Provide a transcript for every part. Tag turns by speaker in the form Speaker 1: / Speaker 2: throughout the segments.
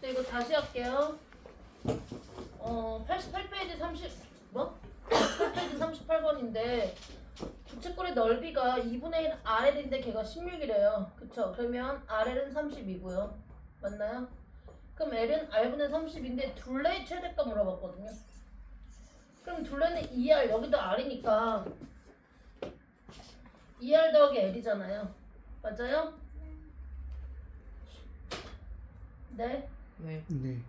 Speaker 1: 네, 이거 다시 할게요. 어, 88페이지 30, 뭐? 88페이지 38번인데, 부채꼴의 넓이가 2분의 1 RL인데 걔가 16이래요. 그쵸? 그러면 RL은 32고요. 맞나요? 그럼 L은 R분의 30인데 둘레의 최대값 물어봤거든요. 그럼 둘레는 2R, 여기도 R이니까 2R 더하기 L이잖아요. 맞아요? 네.
Speaker 2: 네.
Speaker 3: 네.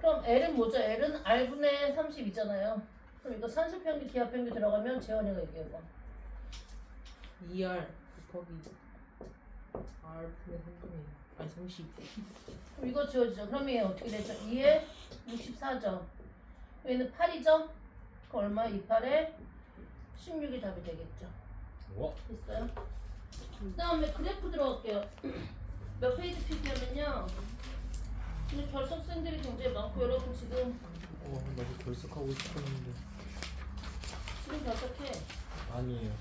Speaker 1: 그럼 L은 뭐죠? L은 R분의 30이잖아요. 그럼 이거 산수평균, 기하평균 들어가면 재원이가 얘기해봐.
Speaker 2: 2R 곱하기 R 분의 3분의 아니 30
Speaker 1: 그럼 이거 지워지죠. 그럼 얘 어떻게 되죠? 2에 64점. 얘는 8이죠? 그럼 얼마? 2, 8에 16이 답이 되겠죠.
Speaker 4: 와
Speaker 1: 됐어요? 그 다음에 그래프 들어갈게요. 몇 페이지 피드냐면요. 근데 결석생들이 굉장히 많고 여러분 지금
Speaker 4: 와 나도 결석하고 싶었는데
Speaker 1: 지금 결석해.
Speaker 4: 아니에요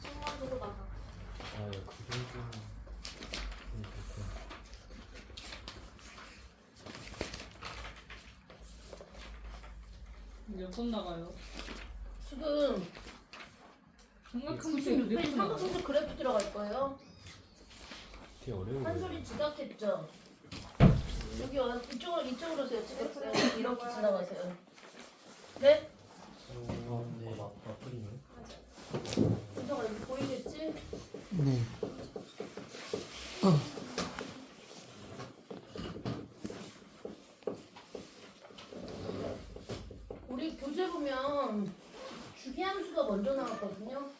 Speaker 5: 순간적으로 나가.
Speaker 4: 아그 정도는 좀 그렇고
Speaker 6: 몇번 나가요?
Speaker 1: 지금
Speaker 6: 생각하면
Speaker 1: 96페이지 상승수 그래프 들어갈 거예요.
Speaker 4: 되게 어려운
Speaker 1: 한
Speaker 4: 거예요
Speaker 1: 소리 지각했죠? 여기 와 이쪽으로 이쪽으로 오세요. 지각했어요. 이렇게 지나가세요. 네?
Speaker 4: 어, 네. 아, 맞풀이네
Speaker 1: 이쪽으로 여기 보이겠지?
Speaker 3: 네.
Speaker 1: 우리 교재 보면 주기함수가 먼저 나왔거든요.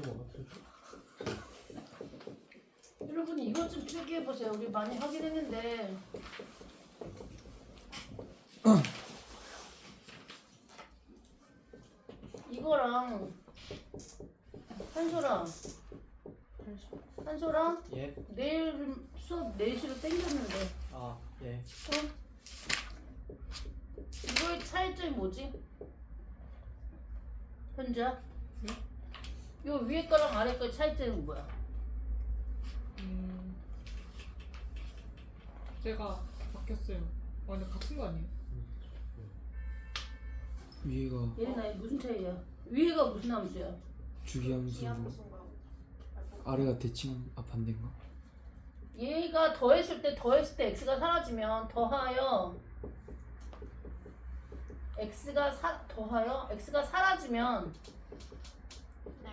Speaker 4: 이거 뭐가 틀죠?
Speaker 1: 여러분 이것 좀 필기해 보세요. 우리 많이 하긴 했는데. 이거랑 한소랑 한소랑
Speaker 4: 예?
Speaker 1: 내일 수업 4시로 땡겼는데
Speaker 4: 아 예.
Speaker 1: 어? 이거의 차이점이 뭐지? 현주야? 요 위에 거랑 아래 거의 차이점은 뭐야?
Speaker 6: 음, 제가 바뀌었어요. 아 근데 같은 거 아니에요?
Speaker 3: 위에가
Speaker 1: 얘는 나이 무슨 차이야? 위에가 무슨 함수야?
Speaker 3: 주기함수,
Speaker 5: 기하무슨가.
Speaker 3: 아래가 대칭 아 반대인가?
Speaker 1: 얘가 더했을 때 더했을 때 x가 사라지면 더하여 x가 사 더하여 x가 사라지면
Speaker 5: 네.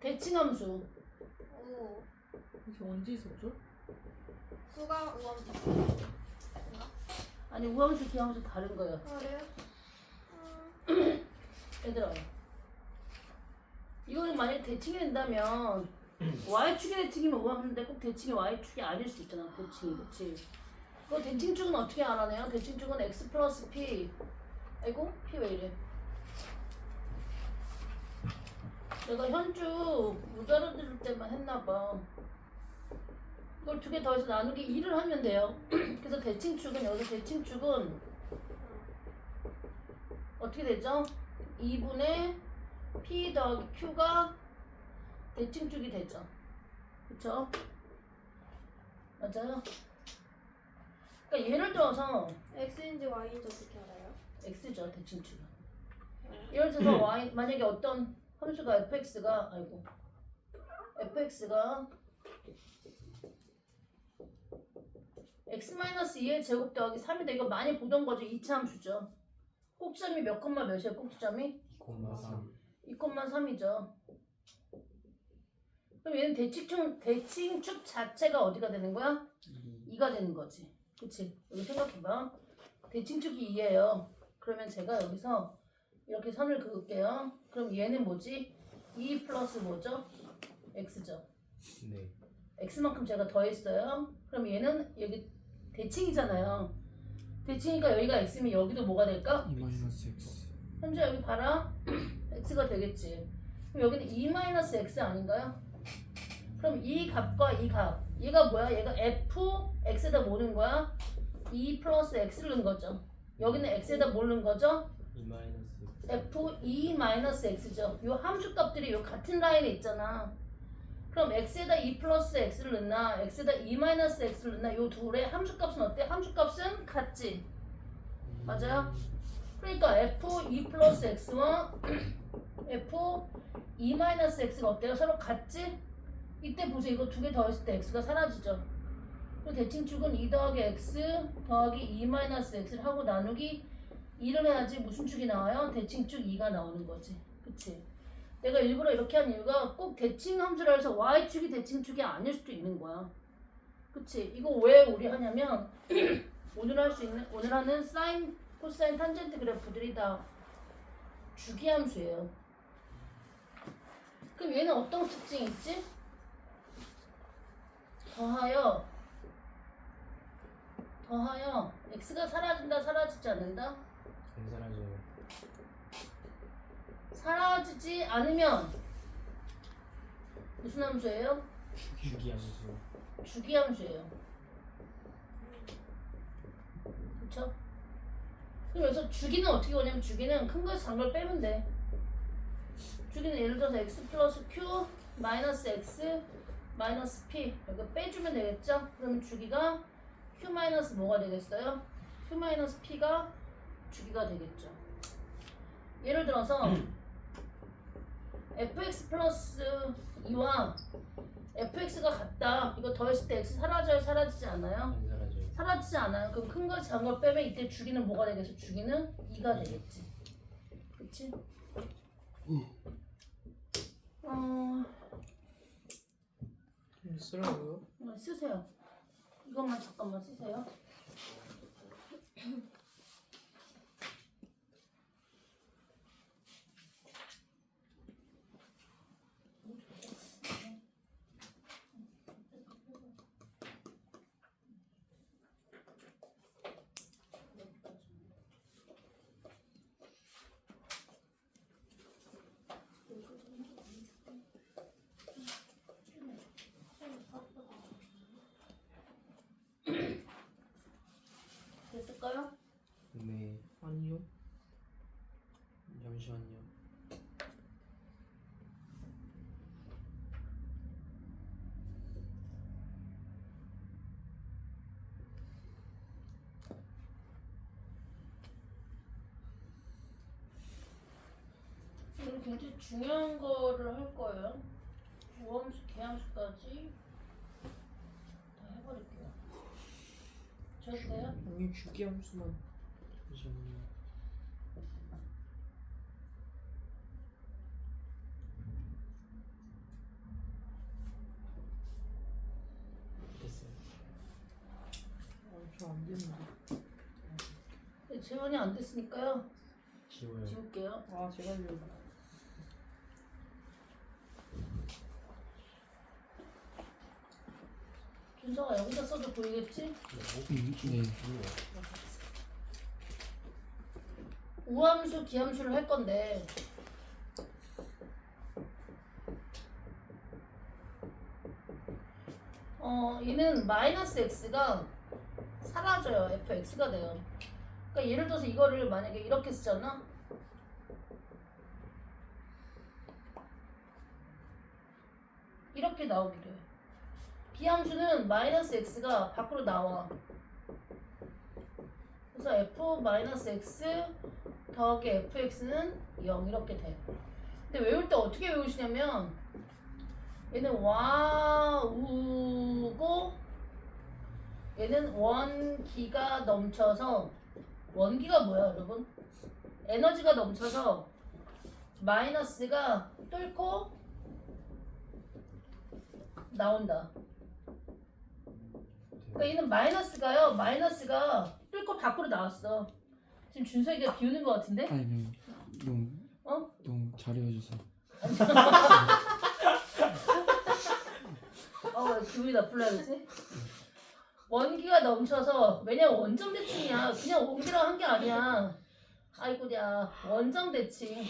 Speaker 1: 대칭함수
Speaker 5: 오.
Speaker 6: 이게 언제 있었죠?
Speaker 5: 수가 우함수.
Speaker 1: 아니 우함수 기함수 다른 거야.
Speaker 5: 그래요?
Speaker 1: 얘들아 이거는 만약에 대칭이 된다면 y축이 대칭이면 우함수인데 꼭 대칭이 y축이 아닐 수 있잖아 대칭이 그치 그 대칭축은 어떻게 알아내요? 대칭축은 x 플러스 p 아이고 p 왜 이래 내가 현주 못 알아들을 때만 했나봐 이걸 두 개 더해서 나누기 2를 하면 돼요 그래서 대칭축은 여기서 대칭축은 어떻게 되죠? 2분의 P 더하기 Q가 대칭축이 되죠. 그쵸? 맞아요? 그러니까 예를 들어서
Speaker 5: X인지 Y인지 어떻게 알아요?
Speaker 1: X죠, 대칭축은. 예를 들어서 Y, 만약에 어떤 함수가 fx가, 아이고, fx가 x-2의 제곱 더하기 3이다. 이거 많이 보던 거죠. 2차 함수죠. 꼭지점이 몇 콤마 몇이에요, 꼭지점이?
Speaker 4: 2,3
Speaker 1: 2,3이죠. 그럼 얘는 대칭축, 대칭축 자체가 어디가 되는 거야? 2 가 되는 거지. 그치? 여기 생각해봐. 대칭축이 2예요. 그러면 제가 여기서 이렇게 선을 그을게요. 그럼 얘는 뭐지? 2 플러스 뭐죠? x죠.
Speaker 4: 네
Speaker 1: x만큼 제가 더했어요. 그럼 얘는 여기 대칭이잖아요. 대칭이니까 여기가 x면 여기도 뭐가 될까?
Speaker 3: 2 마이너스 x.
Speaker 1: 현재 여기 봐라. x가 되겠지. 그럼 여기는 2 x 아닌가요? 그럼 이 값과 이 값. 얘가 뭐야? 얘가 f x에다 모는 거야? 2 플러스 x를 넣은 거죠. 여기는 x에다 모르는 거죠?
Speaker 4: 이 마이너스
Speaker 1: f2 마이너스 x죠. 요 함수 값들이 요 같은 라인에 있잖아. 그럼 x에다 2 플러스 x를 넣나 x에다 2 마이너스 x를 넣나 요 둘의 함수 값은 어때? 함수 값은 같지. 맞아요? 그러니까 f2 플러스 x와 f2 마이너스 x가 어때요? 서로 같지? 이때 보세요. 이거 두 개 더했을 때 x가 사라지죠. 그리고 대칭축은 2 더하기 x 더하기 2 마이너스 x를 하고 나누기 2를 해야지 무슨 축이 나와요? 대칭축 2가 나오는 거지. 그치? 내가 일부러 이렇게 한 이유가 꼭 대칭 함수라 해서 y축이 대칭축이 아닐 수도 있는 거야. 그치? 이거 왜 우리 하냐면 오늘 할 수 있는 오늘 하는 사인, 코사인, 탄젠트 그래프들이 다 주기 함수예요. 그럼 얘는 어떤 특징이 있지? 더하여 더하여 x가 사라진다 사라지지 않는다
Speaker 4: 안 사라져요
Speaker 1: 사라지지 않으면 무슨 함수예요?
Speaker 4: 주기함수
Speaker 1: 주기함수예요. 그쵸? 그래서 주기는 어떻게 오냐면 주기는 큰 거에서 작은 걸 빼면 돼. 주기는 예를 들어서 x 플러스 q 마이너스 x 마이너스 p 이거 빼주면 되겠죠? 그러면 주기가 q 마이너스 뭐가 되겠어요? q 마이너스 p가 주기가 되겠죠. 예를 들어서 fx 플러스 2와 fx가 같다. 이거 더했을 때 x 사라져요? 사라지지 않아요?
Speaker 4: 안 사라져요
Speaker 1: 사라지지 않아요. 그럼 큰 거, 작은 걸 빼면 이때 주기는 뭐가 되겠어? 주기는 2가 되겠지. 그치? 어,
Speaker 2: 쓰라고요?
Speaker 1: 이거 쓰세요. 이것만 잠깐만 쓰세요.
Speaker 4: 네
Speaker 2: 아니요.
Speaker 4: 잠시만요
Speaker 1: 굉장히 중요한 거를 할 거예요. 우함수, 계함수까지 다 해버릴게요. 돼요?
Speaker 2: 아니 주기함수만.
Speaker 4: 잠시만요 됐어요
Speaker 2: 아, 저안 되는데.
Speaker 1: 네, 재원이 안 됐으니까요.
Speaker 4: 지워요
Speaker 1: 지울게요.
Speaker 2: 아 제가 이
Speaker 1: 준서가 여기다 써도 보이겠지?
Speaker 3: 음, 네.
Speaker 1: 우함수, 기함수를 할 건데 어, 얘는 마이너스 x가 사라져요. fx가 돼요. 그러니까 예를 들어서 이거를 만약에 이렇게 쓰잖아. 이렇게 나오기로 해. 비함수는 마이너스 x가 밖으로 나와. 그래서 f 마이너스 x 더하기 fx는 0 이렇게 돼. 근데 외울 때 어떻게 외우시냐면 얘는 와우고 얘는 원기가 넘쳐서 원기가 뭐야 여러분? 에너지가 넘쳐서 마이너스가 뚫고 나온다. 그러니까 얘는 마이너스가요. 마이너스가 뚫고 밖으로 나왔어. 지금 준석이가 비우는 것 같은데?
Speaker 3: 아니, 네. 너무
Speaker 1: 어?
Speaker 3: 너무 잘해줘서.
Speaker 1: 어, 왜 기분이 나쁠라 그러지? 원기가 넘쳐서 왜냐면 원점 대칭이야. 그냥 원기랑 한게 아니야. 아이고야 원점 대칭.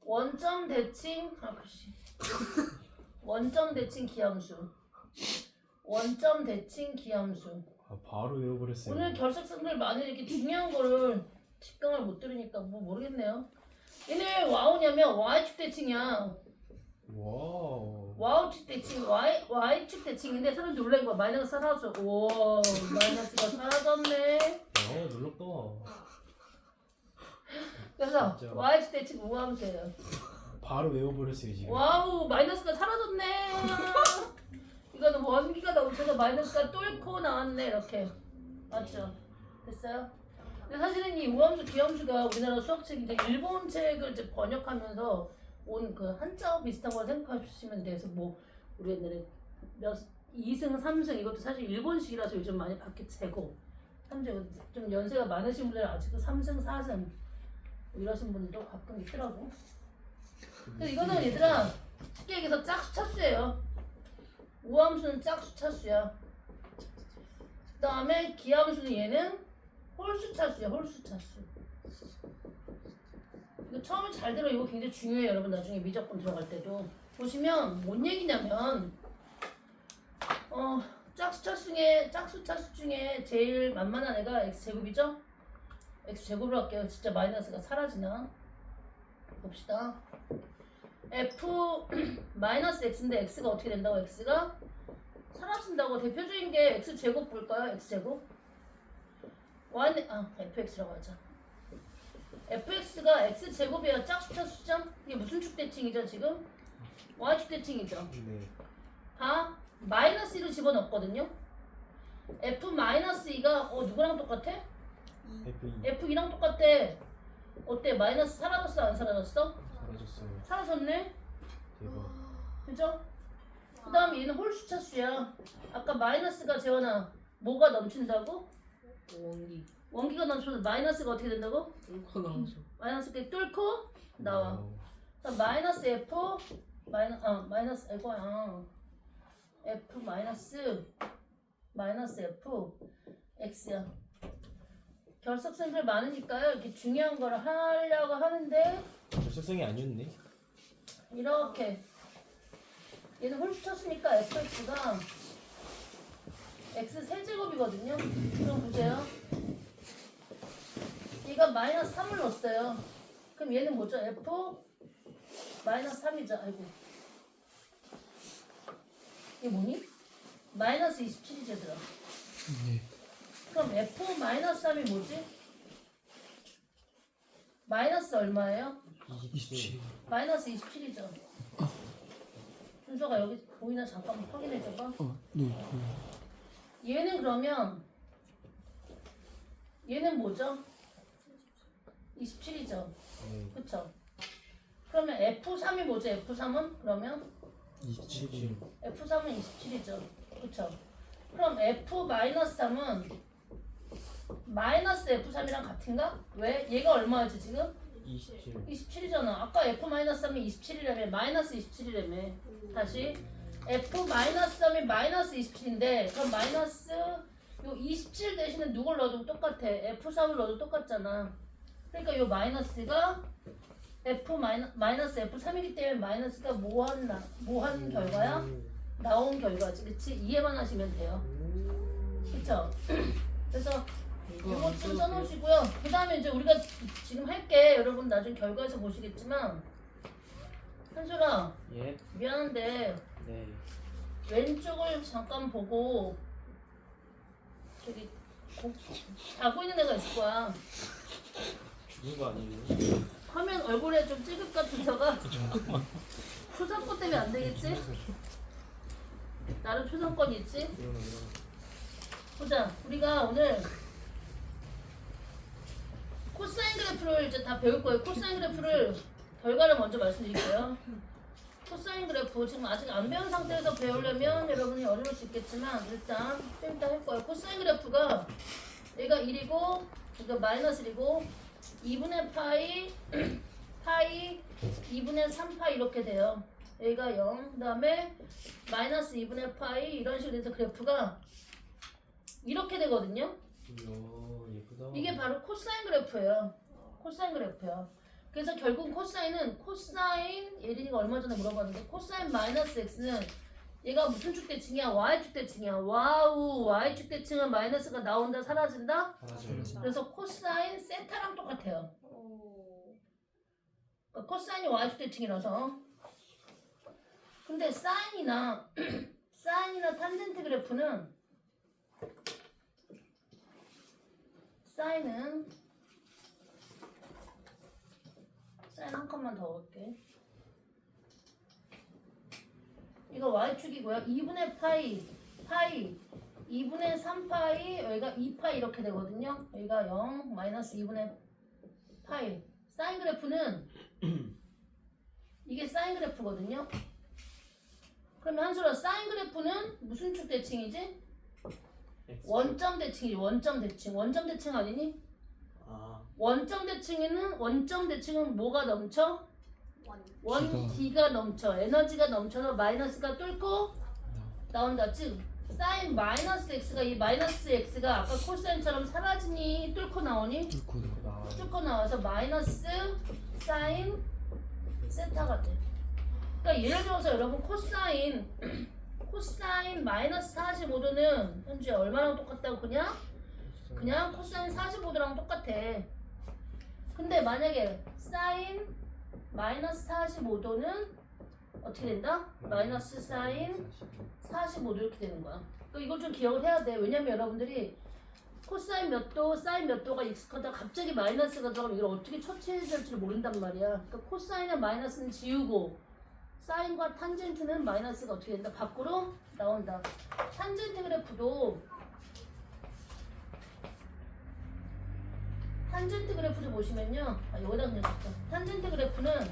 Speaker 1: 원점 대칭 아 글씨. 원점 대칭 기함수. 원점 대칭 기함수.
Speaker 4: 아아 바로 외워버렸어요.
Speaker 1: 오늘 결석생들 많이 이렇게 중요한 거를 직감을 못 들으니까 뭐 모르겠네요. 얘네 와우냐면 Y축 대칭이야.
Speaker 4: 와우.
Speaker 1: Y축 대칭, Y, Y축 대칭인데 사람 놀란 거야. 마이너스 사라져. 오, 마이너스가 사라졌네.
Speaker 4: 어 놀랍다.
Speaker 1: 그래서
Speaker 4: 진짜.
Speaker 1: Y축 대칭 우함수예요.
Speaker 4: 바로 외워버렸어요 지금.
Speaker 1: 와우, 마이너스가 사라졌네. 이거는 원기가 넘쳐서 마이너스가 뚫고 나왔네. 이렇게. 맞죠? 됐어요? 근데 사실은 이 우함수, 기함수가 우리나라 수학책 이제 일본 책을 이제 번역하면서 온 그 한자어 비슷한 걸 생각하시면 돼서 뭐 우리 옛날에 몇 2승, 3승 이것도 사실 일본식이라서 요즘 많이 바뀌고 3승 좀 연세가 많으신 분들은 아직도 3승, 4승 이러신 분들도 가끔 있더라고. 근데 이거는 얘들아 쉽게 얘기해서 짝수 차수예요. 우함수는 짝수 차수야. 그 다음에 기함수는 얘는 홀수 차수야. 홀수 차수. 이거 처음에 잘 들어 이거 굉장히 중요해요 여러분 나중에 미적분 들어갈 때도 보시면 뭔 얘기냐면 어 짝수 차수 중에 짝수 차수 중에 제일 만만한 애가 x 제곱이죠? x 제곱으로 할게요 진짜 마이너스가 사라지나 봅시다 f 마이너스 x인데 x가 어떻게 된다고? X가 사라진다고? 대표적인 게 x 제곱 볼까요 x 제곱? Y 아 fx라고 하자. Fx가 x 제곱이야. 짝수차 수죠 이게 무슨 축 대칭이죠 지금? Y 축 대칭이죠.
Speaker 4: 네.
Speaker 1: 다 마이너스 1을 집어넣었거든요. F 마이너스 2가 어 누구랑 똑같아?
Speaker 4: F2
Speaker 1: f2랑 똑같아. 어때? 마이너스 사라졌어 안 사라졌어?
Speaker 4: 사라졌어요.
Speaker 1: 사라졌네
Speaker 4: 대박.
Speaker 1: 그죠? 그 다음에 얘는 홀수 차수야 아까 마이너스가 재원아 뭐가 넘친다고?
Speaker 2: 원기
Speaker 1: 원기가 넘쳐서 마이너스가 어떻게 된다고?
Speaker 2: 뚫고 나오죠.
Speaker 1: 마이너스가 뚫고 나와
Speaker 4: 와우.
Speaker 1: 그럼 마이너스 f 마이너 아 마이너스 이거야 f 마이너스 마이너스 f x야 결석생들 많으니까요. 이렇게 중요한 거를 하려고 하는데
Speaker 4: 결석성이 아니었네.
Speaker 1: 이렇게 얘는 홀수 쳤으니까 fx가 x 세제곱이거든요. 그럼 보세요. 얘가 마이너스 3을 넣었어요. 그럼 얘는 뭐죠? F 마이너스 3이죠. 아이고. 이게 뭐니? 마이너스 27이죠 얘들아
Speaker 3: 네.
Speaker 1: 그럼 f 마이너스 3이 뭐지? 마이너스 얼마예요?
Speaker 3: 27.
Speaker 1: 마이너스 27이죠. 순서가 여기 보이나 잠깐 확인해 줘봐.
Speaker 3: 어, 네. 보여요.
Speaker 1: 얘는 그러면 얘는 뭐죠? 27이죠.
Speaker 4: 네.
Speaker 1: 그쵸? 그러면 F3이 뭐죠? F3은 그러면
Speaker 3: 27.
Speaker 1: F3은 27이죠. 그쵸? 그럼 F-3은 마이너스 F3이랑 같은가? 왜? 얘가 얼마였지 지금?
Speaker 4: 27.
Speaker 1: 27이잖아. 아까 F-3이 27이라며 마이너스 27이라며. 다시 F-3이 마이너스 27인데 그럼 마이너스 요 27 대신에 누굴 넣어도 똑같아. F3을 넣어도 똑같잖아. 그러니까 요 마이너스가 F 마이너, 마이너스 F3이기 때문에 마이너스가 뭐한 나, 뭐한 결과야? 나온 결과지. 그치? 이해만 하시면 돼요. 그쵸? 그래서
Speaker 2: 안
Speaker 1: 좀? 써놓으시고요. 그 다음에 이제 우리가 지금 할게 여러분 나중에 결과에서 보시겠지만 한솔아
Speaker 4: 예.
Speaker 1: 미안한데
Speaker 4: 네.
Speaker 1: 왼쪽을 잠깐 보고 저기 고, 자고 있는 애가 있을 거야.
Speaker 4: 죽은 거 아니에요?
Speaker 1: 화면 얼굴에 좀 찌글까 준서가 초상권 때문에 안 되겠지? 나름 초상권이 있지? 보자. 우리가 오늘 코사인 그래프를 이제 다 배울 거예요. 코사인 그래프를 결과를 먼저 말씀드릴게요. 코사인 그래프 지금 아직 안 배운 상태에서 배우려면 여러분이 어려울 수 있겠지만 일단 좀 이따 할 거예요. 코사인 그래프가 얘가 1이고 이거 마이너스 1이고 2분의 파이 파이 2분의 3파이 이렇게 돼요. 얘가 0, 그 다음에 마이너스 2분의 파이 이런 식으로 돼서 그래프가 이렇게 되거든요.
Speaker 4: 이야 예쁘다.
Speaker 1: 이게 바로 코사인 그래프예요. 코사인 그래프야. 그래서 결국 코사인은 코사인 예린이가 얼마 전에 물어봤는데 코사인 마이너스 x는 얘가 무슨 축대칭이야? y축 대칭이야. 와우 y축 대칭은 마이너스가 나온다 사라진다.
Speaker 4: 사라져요.
Speaker 1: 그래서 코사인 세타랑 똑같아요.
Speaker 5: 오.
Speaker 1: 그러니까 코사인이 y축 대칭이라서. 근데 사인이나 사인이나 탄젠트 그래프는 사인은 사인 한 칸만 더 볼게. 이거 y축이고요. 2분의 파이, 파이, 2분의 3파이, 여기가 2파이 이렇게 되거든요. 여기가 0, 마이너스 2분의 파이. 사인 그래프는 이게 사인 그래프거든요. 그러면 한솔아 사인 그래프는 무슨 축 대칭이지?
Speaker 4: X.
Speaker 1: 원점 대칭이지. 원점 대칭. 원점 대칭 아니니?
Speaker 4: 아
Speaker 1: 원점 대칭에는 원점 대칭은 뭐가 넘쳐?
Speaker 5: 원.
Speaker 1: D가 넘쳐. 에너지가 넘쳐서 마이너스가 뚫고 나온다. 즉 사인 마이너스 x가 이 마이너스 x가 아까 코사인처럼 사라지니 뚫고 나오니?
Speaker 3: 뚫고
Speaker 4: 나
Speaker 1: 뚫고 나와서 마이너스 사인 세타가 돼. 그러니까 예를 들어서 여러분 코사인 코사인 마이너스 45도는 현재 얼마랑 똑같다고 그냥 그냥 코사인 45도랑 똑같아. 근데 만약에 사인 마이너스 45도는 어떻게 된다? 마이너스 사인 45도 이렇게 되는 거야. 또 이걸 좀 기억을 해야 돼. 왜냐면 여러분들이 코사인 몇 도, 사인 몇 도가 익숙하다 갑자기 마이너스가 들어가면 이걸 어떻게 처치해야 될지 모른단 말이야. 그러니까 코사인의 마이너스는 지우고 사인과 탄젠트는 마이너스가 어떻게 된다? 밖으로 나온다. 탄젠트 그래프도 탄젠트 그래프도 보시면요. 아, 여기다 그냥 넣자. 탄젠트 그래프는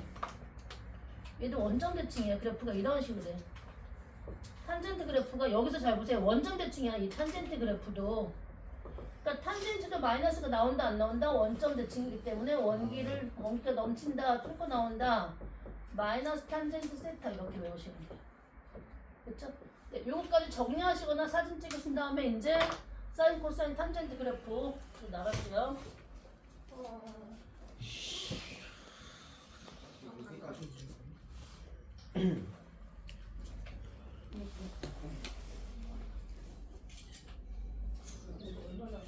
Speaker 1: 얘도 원점 대칭이에요. 그래프가 이런 식으로 돼. 탄젠트 그래프가 여기서 잘 보세요. 원점 대칭이야. 이 탄젠트 그래프도. 그러니까 탄젠트도 마이너스가 나온다 안 나온다 원점 대칭이기 때문에 원기를 원기가 넘친다 뚫고 나온다 마이너스 탄젠트 세타 이렇게 외우시면 돼요. 그렇죠? 네, 요거까지 정리하시거나 사진 찍으신 다음에 이제 사인 코사인 탄젠트 그래프 좀 나갈게요.
Speaker 5: 어.
Speaker 1: 얼마나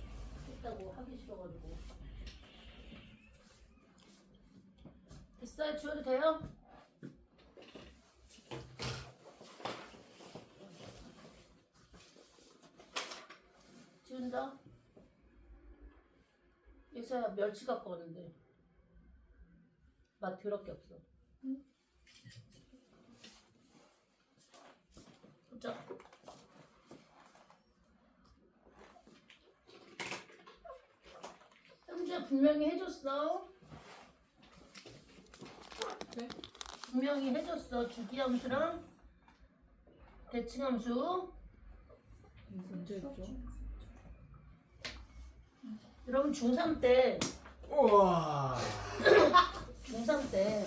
Speaker 1: 했다고 하기 싫어가지고. 됐어요? 지워도 돼요? 지운다. 예서야 멸치 갖고 왔는데 맛 더럽게 없어. 보자. 현주야 분명히 해줬어.
Speaker 6: 네?
Speaker 1: 분명히 해줬어. 주기함수랑 대칭함수.
Speaker 6: 언제 했죠?
Speaker 1: 여러분 중3 때,
Speaker 4: 우와.
Speaker 1: 중3 때.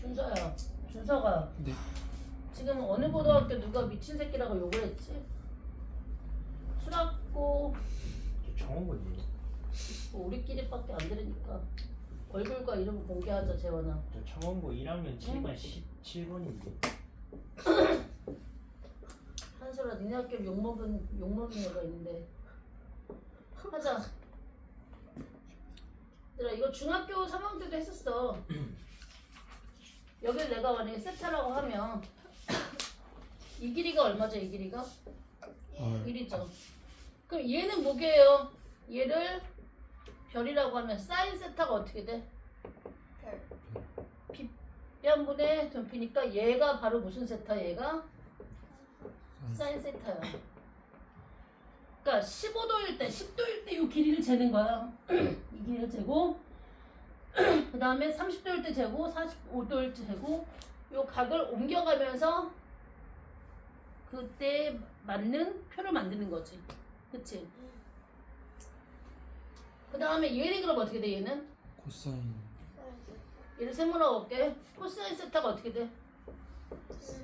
Speaker 1: 준서야, 준서가
Speaker 3: 네.
Speaker 1: 지금 어느 고등학교 누가 미친 새끼라고 욕을 했지? 수락고.
Speaker 4: 저 정원군이에요.
Speaker 1: 뭐 우리끼리밖에 안 들으니까. 얼굴과 이름 공개하자 재원아.
Speaker 4: 저 청원고 1학년 7반 17번인데
Speaker 1: 한솔아 니네 학교 욕먹은 욕먹은 애가 있는데 하자. 얘들아 이거 중학교 3학년 때도 했었어. 여기를 내가 만약에 세타라고 하면 이 길이가 얼마죠 이 길이가?
Speaker 3: R
Speaker 1: 1이죠. 그럼 얘는 뭐게요? 얘를 별이라고 하면 사인 세타가 어떻게 돼?
Speaker 5: 별.
Speaker 1: 뺨분의 등피니까 얘가 바로 무슨 세타 얘가?
Speaker 3: 사인
Speaker 1: 사인 세타야. 그러니까 15도일 때, 10도일 때 이 길이를 재는 거야. 이 길이를 재고, 그 다음에 30도일 때 재고, 45도일 때 재고, 요 각을 옮겨가면서 그때 맞는 표를 만드는 거지. 그치? 그 다음에 얘는 그럼 어떻게 돼, 얘는?
Speaker 3: 코사인
Speaker 1: 얘를 세모라고 볼게. 코사인 세타가 어떻게 돼?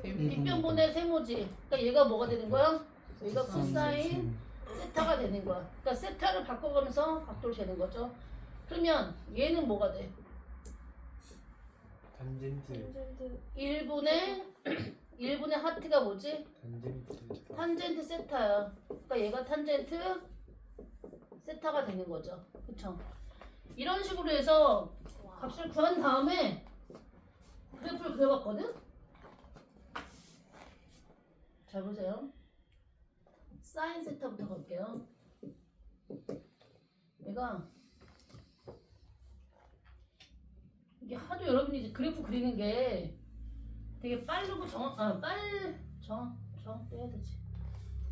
Speaker 3: 일본
Speaker 1: 뒷변분의 세모지. 그러니까 얘가 뭐가 되는 거야? 얘가
Speaker 3: 코사인
Speaker 1: 코사인 세타가 되는 거야. 그러니까 세타를 바꿔가면서 각도를 재는 거죠. 그러면 얘는 뭐가 돼?
Speaker 4: 탄젠트.
Speaker 5: 탄젠트
Speaker 1: 1분의 1분의 하트가 뭐지?
Speaker 4: 탄젠트.
Speaker 1: 탄젠트 세타야. 그러니까 얘가 탄젠트 세타가 되는 거죠. 그쵸? 이런 식으로 해서 값을 구한 다음에 그래프를 그려봤거든? 잘 보세요. 사인 세타부터 갈게요. 얘가 이게 하도 여러분이 이제 그래프 그리는 게 되게 빠르고 정확, 아, 빨, 정, 정, 빼야 되지.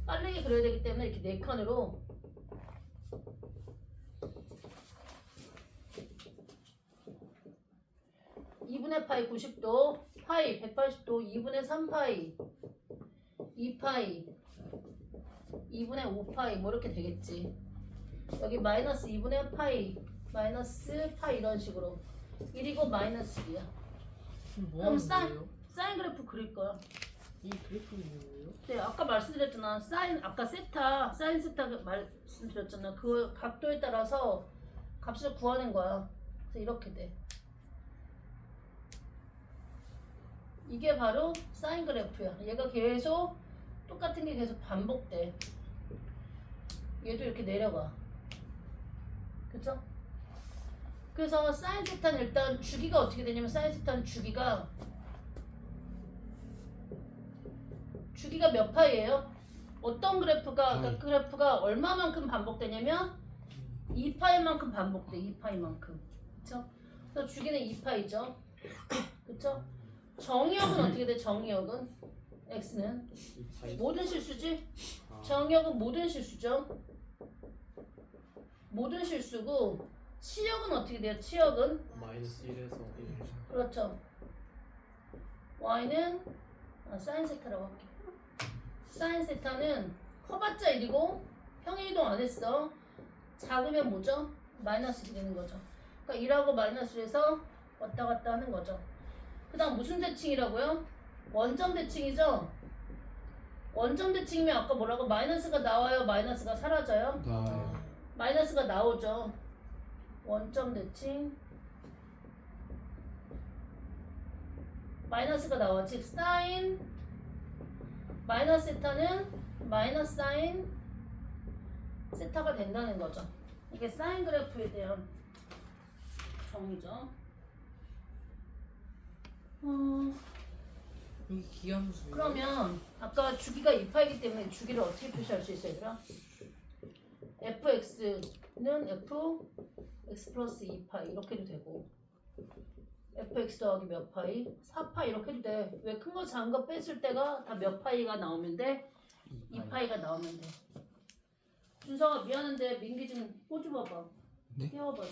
Speaker 1: 빠르게 그려야 되기 때문에 이렇게 네 칸으로 이분의 파이 90도, 파이 180도, 2분의 3파이, 2파이, 2분의 5파이 뭐 이렇게 되겠지. 여기 마이너스 2분의 파이, 마이너스 파이 이런 식으로 1이고 마이너스 1이야.
Speaker 2: 그럼 뭐
Speaker 1: 그럼
Speaker 2: 하는
Speaker 1: 사인-
Speaker 2: 거예요?
Speaker 1: 사인 그래프 그릴 거야.
Speaker 2: 이 그래프 있는 거예요?
Speaker 1: 네, 아까 말씀드렸잖아. 사인 아까 세타, 사인 세타 그 말씀드렸잖아. 그 각도에 따라서 값을 구하는 거야. 그래서 이렇게 돼. 이게 바로 사인 그래프야. 얘가 계속 똑같은 게 계속 반복돼. 얘도 이렇게 내려가. 그쵸? 그래서 사인 세타는 일단 주기가 어떻게 되냐면 사인 세타는 주기가 주기가 몇 파이예요? 어떤 그래프가
Speaker 3: 파이.
Speaker 1: 그 그래프가 얼마만큼 반복되냐면 2파이만큼 반복돼. 2파이만큼. 그렇죠? 그래서 주기는 2파이죠. 그렇죠? 정의역은 어떻게 돼? 정의역은 x는 모든 실수지?
Speaker 4: 아.
Speaker 1: 정의역은 모든 실수죠. 모든 실수고 치역은 어떻게 돼요? 치역은
Speaker 4: 마이너스 1에서 1.
Speaker 1: 그렇죠. y는 아, 사인 세타라고 할게. 사인 세타는 커봤자 1이고 평행 이동 안 했어. 작으면 뭐죠? 마이너스 1이 되는 거죠. 그러니까 1하고 마이너스에서 왔다 갔다 하는 거죠. 그 다음 무슨 대칭이라고요? 원점 대칭이죠? 원점 대칭이면 아까 뭐라고? 마이너스가 나와요? 마이너스가 사라져요?
Speaker 3: 나와요.
Speaker 1: 마이너스가 나오죠. 원점 대칭. 마이너스가 나와. 즉 사인 마이너스 세타는 마이너스 사인 세타가 된다는 거죠. 이게 사인 그래프에 대한 정의죠. 어,
Speaker 2: 여기 기함수.
Speaker 1: 그러면 아까 주기가 2파이기 때문에 주기를 어떻게 표시할 수 있어요, 얘들아? fx는 f x 플러스 2파이 이렇게 해도 되고 fx 더하기 몇 파이? 4파이 이렇게 해도 돼. 왜 큰 거 작은 거 뺐을 때가 다 몇 파이가 나오면 돼? 2파이가 나오면 돼. 준서가 미안한데 민기 좀 꽂아봐봐.
Speaker 3: 네?
Speaker 1: 떼어봐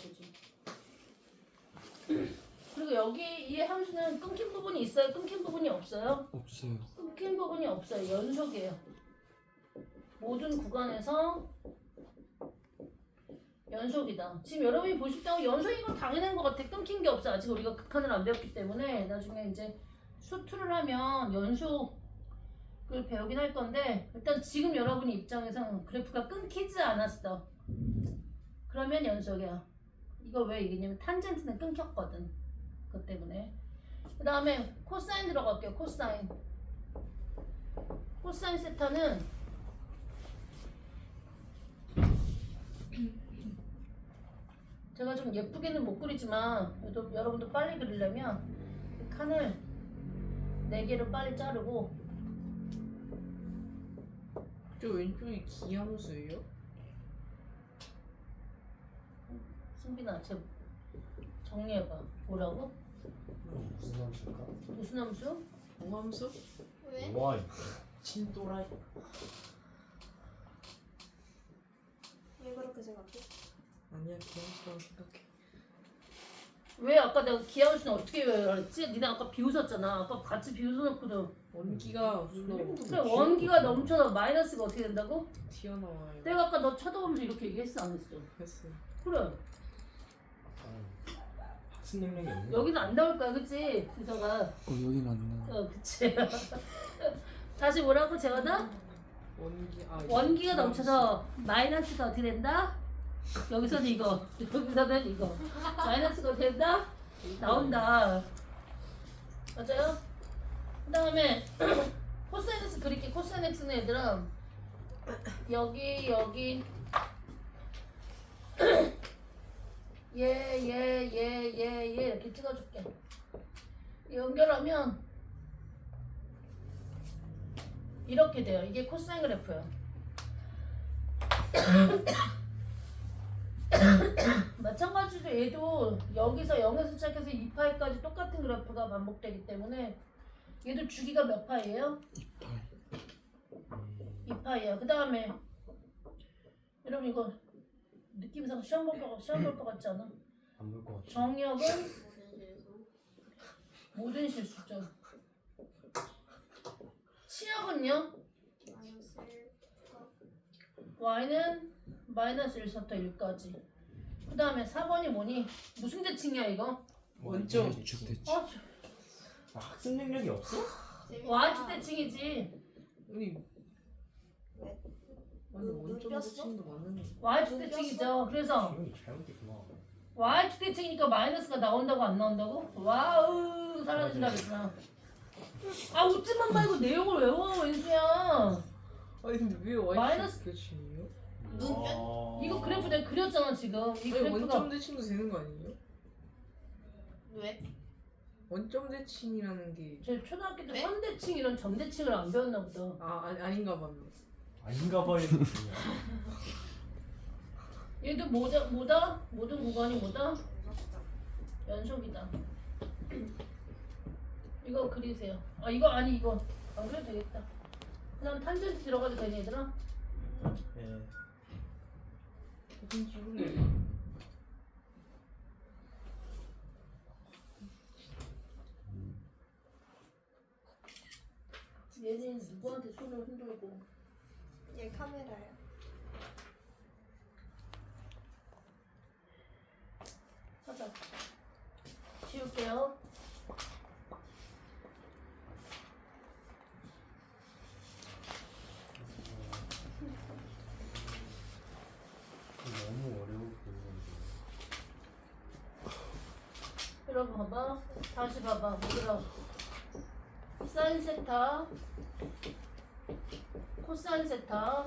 Speaker 1: 좀. 그리고 여기 이 함수는 끊긴 부분이 있어요? 끊긴 부분이 없어요?
Speaker 3: 없어요.
Speaker 1: 끊긴 부분이 없어요. 연속이에요. 모든 구간에서 연속이다. 지금 여러분이 보실 때 연속인 건 당연한 것 같아. 끊긴 게 없어. 아직 우리가 극한을 안 배웠기 때문에 나중에 이제 수투를 하면 연속을 배우긴 할 건데 일단 지금 여러분 입장에서는 그래프가 끊기지 않았어. 그러면 연속이야. 이거 왜 이기냐면 탄젠트는 끊겼거든. 그것 때문에. 그 다음에 코사인 들어갈게요. 코사인. 코사인 세타는 제가 좀 예쁘게는 못 그리지만 그래도 여러분도 빨리 그리려면 이 칸을 4개로 빨리 자르고
Speaker 2: 저 왼쪽이 기함수예요?
Speaker 1: 승빈아 제 정리해봐 뭐라고?
Speaker 4: 무슨 함수일까?
Speaker 1: 무슨 함수?
Speaker 2: 공함수?
Speaker 5: 왜?
Speaker 4: 와, 친또라이.
Speaker 5: 왜 그렇게 생각해?
Speaker 2: 아니야 기함수라고 생각해.
Speaker 1: 왜 아까 내가 기하우스는 어떻게 외웠지? 니네 아까 비웃었잖아 아까 같이 비웃어놓고도
Speaker 2: 원기가 흘러
Speaker 1: 그래 원기가 넘쳐서 마이너스가 어떻게 된다고?
Speaker 2: 튀어나와요.
Speaker 1: 내가 아까 너 쳐다보면서 이렇게 얘기했어 안 했어?
Speaker 2: 했어요.
Speaker 1: 그래
Speaker 4: 학습 능력이 없는.
Speaker 1: 여기는 안 나올 거야 그치? 지서가
Speaker 3: 어 여기는 안 나와.
Speaker 1: 어 그치 다시 뭐라고 재현아?
Speaker 2: 원기 아
Speaker 1: 원기가. 넘쳐서 마이너스가 어떻게 된다? 여기서는 이거 여기서는 이거 마이너스가 어떻게 된다? 나온다 맞아요? 그 다음에 코사인 x 그릴게 코사인 x는 얘들아 여기 여기 얘 얘 얘 얘 얘 이렇게 찍어줄게 연결하면 이렇게 돼요 이게 코사인 그래프예요 마찬가지로 얘도 여기서 0에서 시작해서 2파이까지 똑같은 그래프가 반복되기 때문에 얘도 주기가 몇 파이예요? 2파이야. 그 다음에 여러분 이거 느낌상 시험 볼 거, 시험 볼 거 같지 않아?
Speaker 4: 안 볼 것 같아.
Speaker 1: 정역은 모든 실수죠. 치역은요?
Speaker 5: 마이너스 1
Speaker 1: y는 마이너스 1서부터 1까지. 그 다음에 4번이 뭐니? 무슨 대칭이야 이거?
Speaker 2: 원점.
Speaker 3: 축 대칭.
Speaker 1: 어,
Speaker 4: 아, 학습 능력이 없어?
Speaker 5: 재밌다.
Speaker 1: y축 대칭이지.
Speaker 2: 아니
Speaker 5: 왜?
Speaker 2: 아니
Speaker 5: 눈-
Speaker 2: 원점
Speaker 5: 눈
Speaker 2: 대칭도 많은데
Speaker 1: y축 대칭이죠. 그래서
Speaker 4: 잘못됐구나.
Speaker 1: y축 대칭이니까 마이너스가 나온다고 안 나온다고? 와우 사라진다 그랬잖아. 아 웃지만 말고 내용을 외워 왼수야.
Speaker 2: 아니 근데 왜 Y
Speaker 1: 마이너스-
Speaker 2: 대칭이에요?
Speaker 5: 눈-
Speaker 4: 아.
Speaker 1: 이거 그래프 내가 그렸잖아 지금. 이
Speaker 2: 아니
Speaker 1: 그래프가
Speaker 2: 원점 대칭도 되는 거 아니에요?
Speaker 5: 왜?
Speaker 2: 원점 대칭이라는 게
Speaker 1: 제 초등학교 때
Speaker 5: 네?
Speaker 1: 선대칭 이런 점대칭을 안 배웠나 보다.
Speaker 2: 아, 아니, 아닌가 봐요.
Speaker 4: 아닌가 봐요.
Speaker 1: 얘도 뭐다 뭐다 모든 구간이 뭐다 연속이다. 이거 그리세요. 아 이거 아니 이거 안 그래도 되겠다. 그다음 탄젠트 들어가도 되니 얘들아?
Speaker 4: 예.
Speaker 2: 무슨 찍을래?
Speaker 1: 얘는 누구한테 손을 흔들고
Speaker 5: 얘 카메라야.
Speaker 1: 하자. 지울게요.
Speaker 4: 너무 어려워 보이는데.
Speaker 1: 여러분 봐봐. 다시 봐봐. 얘들아. 사인 세타, 코사인 세타,